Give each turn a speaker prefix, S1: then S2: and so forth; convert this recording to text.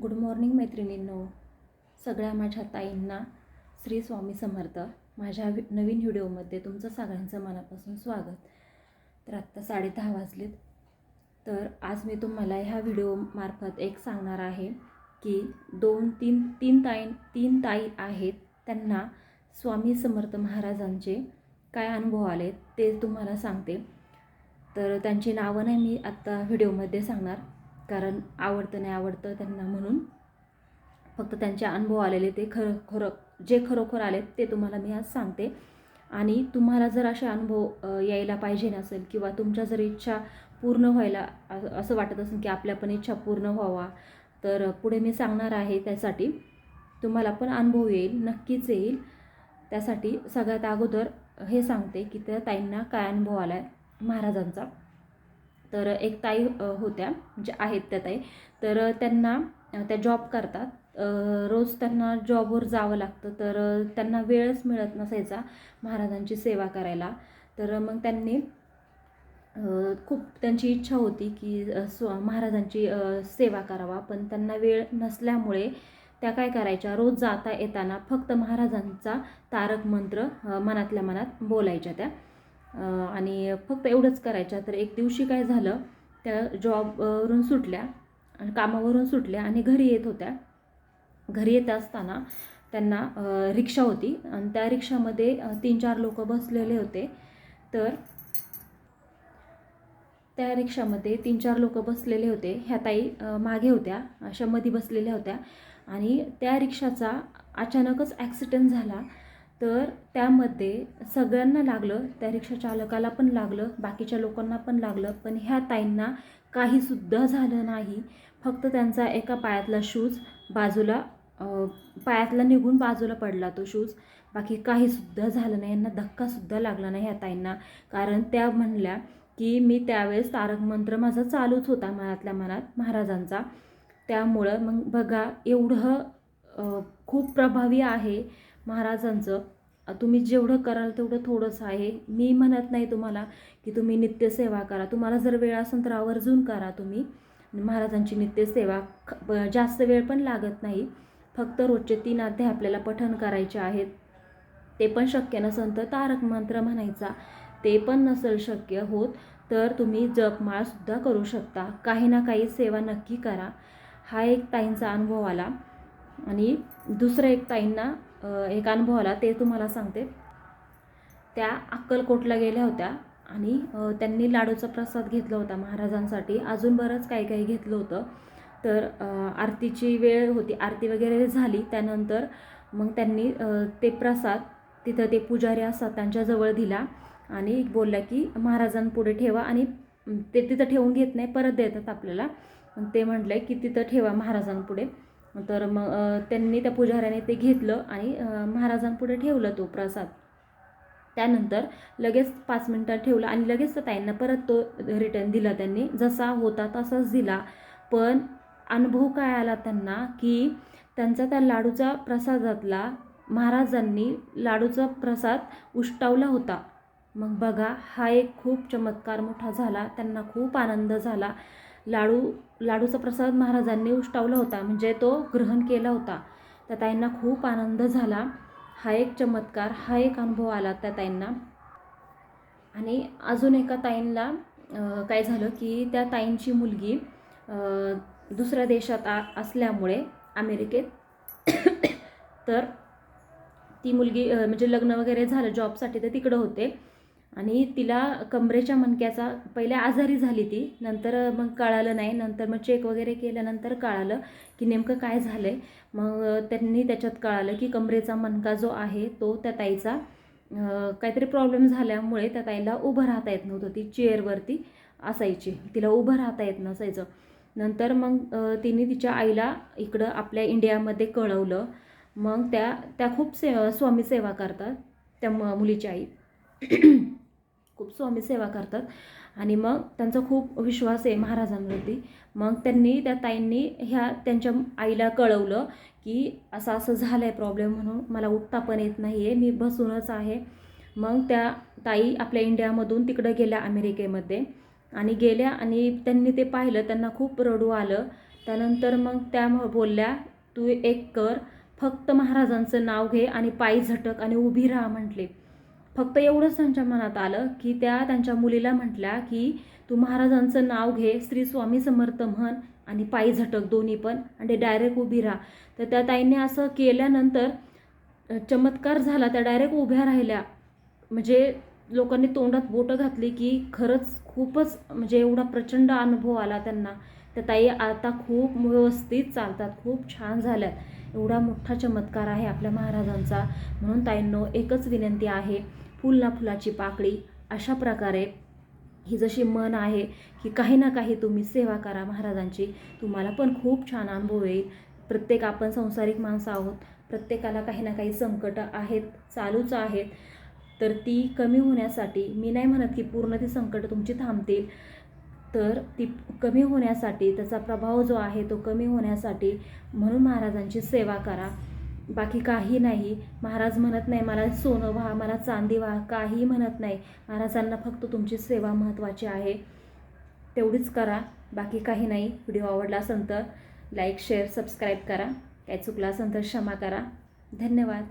S1: Good morning मैत्रिणींनो. सगळ्या माझ्या ताईंना श्री स्वामी समर्थ. माझ्या वि- नवीन व्हिडिओमध्ये तुमचं सगळ्यांचं मनापासून स्वागत. तर आत्ता साडेदहा वाजलेत. तर आज मी तुम्हाला ह्या व्हिडिओमार्फत एक सांगणार आहे की दोन तीन तीन ताई तीन ताई आहेत. त्यांना स्वामी समर्थ महाराजांचे काय अनुभव आले ते तुम्हाला सांगते. तर त्यांची नावं नाही मी आत्ता व्हिडिओमध्ये सांगणार. कारण आवडतं नाही आवडतं त्यांना म्हणून फक्त त्यांचे अनुभव आलेले ते खरं खरं जे खरोखर आलेत ते तुम्हाला मी आज सांगते. आणि तुम्हाला जर असे अनुभव यायला पाहिजे नसेल किंवा तुमच्या जर इच्छा पूर्ण व्हायला असं वाटत असेल की आपल्या पण इच्छा पूर्ण व्हावा तर पुढे मी सांगणार आहे त्यासाठी. तुम्हाला पण अनुभव येईल नक्कीच येईल. त्यासाठी सगळ्यात अगोदर हे सांगते की त्या ताईंना काय अनुभव आला आहे महाराजांचा. तर एक ताई होत्या म्हणजे आहेत त्या ताई. तर त्यांना त्या जॉब करतात. रोज त्यांना जॉबवर जावं लागतं. तर त्यांना वेळच मिळत नसायचा महाराजांची सेवा करायला. तर मग त्यांनी खूप त्यांची इच्छा होती की स्व महाराजांची सेवा करावा. पण त्यांना वेळ नसल्यामुळे त्या काय करायच्या? रोज जाता येताना फक्त महाराजांचा तारक मंत्र मनातल्या मनात बोलायच्या त्या. आणि फक्त एवढंच करायच्या. तर एक दिवशी काय झालं त्या जॉबवरून सुटल्या आणि कामावरून सुटल्या आणि घरी येत होत्या. घरी येत असताना त्यांना रिक्षा होती आणि त्या रिक्षामध्ये तीन चार लोक बसलेले होते. तर त्या रिक्षामध्ये तीन चार लोक बसलेले होते. ह्या ताई मागे होत्या अशा मध्ये बसलेल्या होत्या आणि त्या रिक्षाचा अचानकच ॲक्सिडेंट झाला. तर त्यामध्ये सगळ्यांना लागलं त्या रिक्षा चालकाला पण लागलं बाकीच्या लोकांना पण लागलं पण ह्या ताईंना काहीसुद्धा झालं नाही. फक्त त्यांचा एका पायातला शूज बाजूला पायातला निघून बाजूला पडला तो शूज बाकी काहीसुद्धा झालं नाही यांना धक्कासुद्धा लागला नाही ह्या ताईंना. कारण त्या म्हणल्या की मी त्यावेळेस तारक मंत्र माझा चालूच होता मनातल्या मनात महाराजांचा. त्यामुळं मग बघा एवढं खूप प्रभावी आहे महाराजांचं तुम्ही जेवढं कराल तेवढं थोडंसं आहे. मी म्हणत नाही तुम्हाला की तुम्ही नित्यसेवा करा. तुम्हाला जर वेळ असेल तर आवर्जून करा तुम्ही. महाराजांची नित्यसेवा ख- जास्त वेळ पण लागत नाही. फक्त रोजचे तीन अध्याय आपल्याला पठण करायचे आहेत. ते पण शक्य नसेल तर तारक मंत्र म्हणायचा. ते पण नसेल शक्य होत तर तुम्ही जपमाळसुद्धा करू शकता. काही ना काही सेवा नक्की करा. हा एक ताईंचा अनुभव आला. आणि दुसरं एक ताईंना एक अनुभव आला ते तुम्हाला सांगते. त्या अक्कलकोटला गेल्या होत्या आणि त्यांनी लाडूचा प्रसाद घेतला होता महाराजांसाठी. अजून बरंच काही काही घेतलं होतं. तर आरतीची वेळ होती आरती वगैरे झाली. त्यानंतर मग त्यांनी ते प्रसाद तिथं ते पुजारी असतात त्यांच्याजवळ दिला आणि बोलल्या की महाराजांपुढे ठेवा आणि ते तिथं ठेवून घेत नाही परत देतात आपल्याला. ते म्हटलं की तिथं ठेवा महाराजांपुढे. तर मग त्यांनी त्या पुजाऱ्याने ते घेतलं आणि महाराजांपुढे ठेवलं तो प्रसाद. त्यानंतर लगेच पाच मिनटात ठेवलं आणि लगेच ताईंना परत तो रिटर्न दिला त्यांनी. जसा होता तसाच दिला. पण अनुभव काय आला त्यांना की त्यांचा त्या लाडूचा प्रसादातला महाराजांनी लाडूचा प्रसाद उष्टावला होता. मग बघा हा एक खूप चमत्कार मोठा झाला. त्यांना खूप आनंद झाला. लाडू लाडूचा प्रसाद महाराजांनी उष्टावला होता. म्हणजे तो ग्रहण केला होता. त्या ताईंना खूप आनंद झाला. हा एक चमत्कार हा एक अनुभव आला त्या ताईंना. आणि अजून एका ताईंना काय झालं की त्या ताईंची मुलगी दुसऱ्या देशात आ असल्यामुळे अमेरिकेत. तर ती मुलगी म्हणजे लग्न वगैरे झालं जॉबसाठी तर तिकडं होते. आणि तिला कमरेच्या मणक्याचा पहिले आजारी झाली ती नंतर मग कळालं नाही नंतर मग चेक वगैरे केल्यानंतर कळालं की नेमकं काय झालं आहे मग त्यांनी त्याच्यात कळालं की कमरेचा मणका जो आहे तो त्या ताईचा काहीतरी प्रॉब्लेम झाल्यामुळे त्या ताईला उभं राहता येत नव्हतं ती चेअरवरती असायची. तिला उभं राहता येत नसायचं. नंतर मग तिने तिच्या आईला इकडं आपल्या इंडियामध्ये कळवलं. मग त्या त्या खूप से स्वामी सेवा करतात त्या म मुलीची आई. खूप स्वामी सेवा करतात. आणि मग त्यांचा खूप विश्वास आहे महाराजांवरती. मग त्यांनी त्या ताईंनी ह्या त्यांच्या आईला कळवलं की असं असं झालं आहे प्रॉब्लेम म्हणून मला उठता पण येत नाही आहे मी बसूनच आहे. मग त्या ताई आपल्या इंडियामधून तिकडं गेल्या अमेरिकेमध्ये. आणि गेल्या आणि त्यांनी ते पाहिलं त्यांना खूप रडू आलं. त्यानंतर मग त्या बोलल्या तू एक कर फक्त महाराजांचं नाव घे आणि पायी झटक आणि उभी राहा म्हटले. फक्त एवढंच त्यांच्या मनात आलं की त्या त्यांच्या मुलीला म्हटल्या की तू महाराजांचं नाव घे श्री स्वामी समर्थ म्हण आणि पायी झटक दोन्ही पण आणि डायरेक्ट उभी राहा. तर त्या ताईंनी असं केल्यानंतर चमत्कार झाला. त्या डायरेक्ट उभ्या राहिल्या. म्हणजे लोकांनी तोंडात बोटं घातली की खरंच खूपच म्हणजे एवढा प्रचंड अनुभव आला त्यांना. त्या ताई आता खूप व्यवस्थित चालतात खूप छान झाल्यात. एवढा मोठा चमत्कार आहे आपल्या महाराजांचा. म्हणून ताईंनो एकच विनंती आहे फुल ना फुलाची पाकळी. अशा प्रकारे ही जशी मन आहे की काही ना काही तुम्ही सेवा करा महाराजांची तुम्हाला पण खूप छान अनुभव येईल. प्रत्येक आपण संसारिक माणसं आहोत प्रत्येकाला काही ना काही संकट आहेत चालूच आहेत. तर ती कमी होण्यासाठी मी नाही म्हणत की पूर्ण ती संकट तुमची थांबतील. तर ती कमी होण्यासाठी त्याचा प्रभाव जो आहे तो कमी होण्यासाठी म्हणून महाराजांची सेवा करा. बाकी काही नाही. महाराज म्हणत नाही मला सोनं व्हा मला चांदी व्हा. काही म्हणत नाही. महाराजांना फक्त तुमची सेवा महत्त्वाची आहे. तेवढीच करा. बाकी काही नाही. व्हिडिओ आवडला असेल तर लाईक शेअर सबस्क्राईब करा. काय चुकला असेल तर क्षमा करा. धन्यवाद.